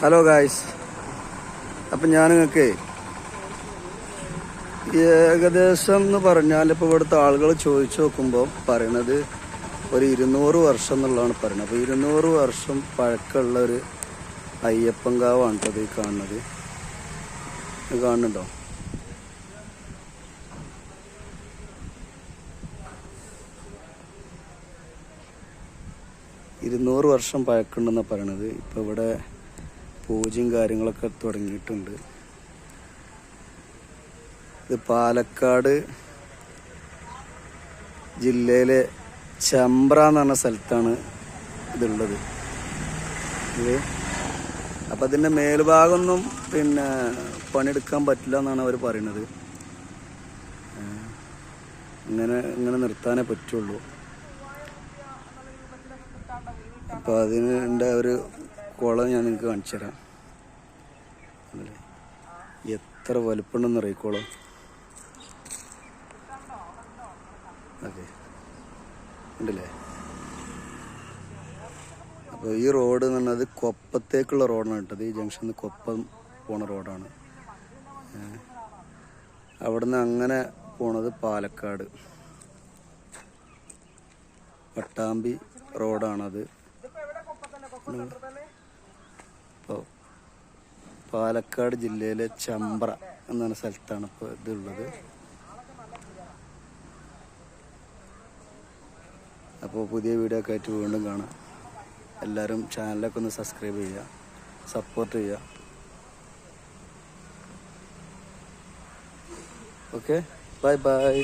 Hello guys അപ്പം ഞാൻ നിങ്ങൾക്ക് ഏകദേശം എന്ന് പറഞ്ഞാൽ ഇപ്പോൾ ഇവിടുത്തെ ആളുകൾ ചോദിച്ചു നോക്കുമ്പോൾ പറയണത് ഒരു ഇരുന്നൂറ് വർഷം എന്നുള്ളതാണ് പറയുന്നത് അപ്പോൾ ഇരുന്നൂറ് വർഷം പഴക്കമുള്ള ഒരു അയ്യപ്പൻകാവാണ് കേട്ടോ ഇത് ഈ കാണുന്നത്. കാണുന്നുണ്ടോ? ഇരുന്നൂറ് വർഷം പഴക്കമുണ്ടെന്നാണ് പറയണത്. ഇപ്പോൾ ഇവിടെ പൂജയും കാര്യങ്ങളൊക്കെ തുടങ്ങിയിട്ടുണ്ട്. ഇത് പാലക്കാട് ജില്ലയിലെ ചമ്പ്ര എന്ന് പറഞ്ഞ സ്ഥലത്താണ് ഇതുള്ളത്. ഇത് അപ്പം അതിന്റെ മേൽഭാഗമൊന്നും പിന്നെ പണിയെടുക്കാൻ പറ്റില്ല എന്നാണ് അവർ പറയുന്നത്. ഇങ്ങനെ ഇങ്ങനെ നിർത്താനേ പറ്റുള്ളൂ. അപ്പോൾ അതിന്റെ ഒരു കുളം ഞാൻ നിങ്ങൾക്ക് കാണിച്ചു തരാം കണ്ടില്ലേ? എത്ര വലുപ്പമുണ്ടെന്ന് അറിയിക്കോളോ. ഓക്കെ. ഉണ്ടല്ലേ? അപ്പോൾ ഈ റോഡ് എന്ന് പറഞ്ഞത് കൊപ്പത്തേക്കുള്ള റോഡാണ് കേട്ടത് ഈ ജംഗ്ഷനിൽ നിന്ന് കൊപ്പം പോണ റോഡാണ്. അവിടുന്ന് അങ്ങനെ പോണത് പാലക്കാട്. പട്ടാമ്പി റോഡാണത്. ഇപ്പോൾ പാലക്കാട് ജില്ലയിലെ ചമ്പ്ര എന്ന സ്ഥലത്താണ് ഇപ്പോൾ ഇതുള്ളത്. അപ്പോൾ പുതിയ വീഡിയോ ഒക്കെ ആയിട്ട് വീണ്ടും കാണാം. എല്ലാവരും ചാനലൊക്കെ ഒന്ന് സബ്സ്ക്രൈബ് ചെയ്യുക. സപ്പോർട്ട് ചെയ്യുക. ഓക്കെ? Bye bye.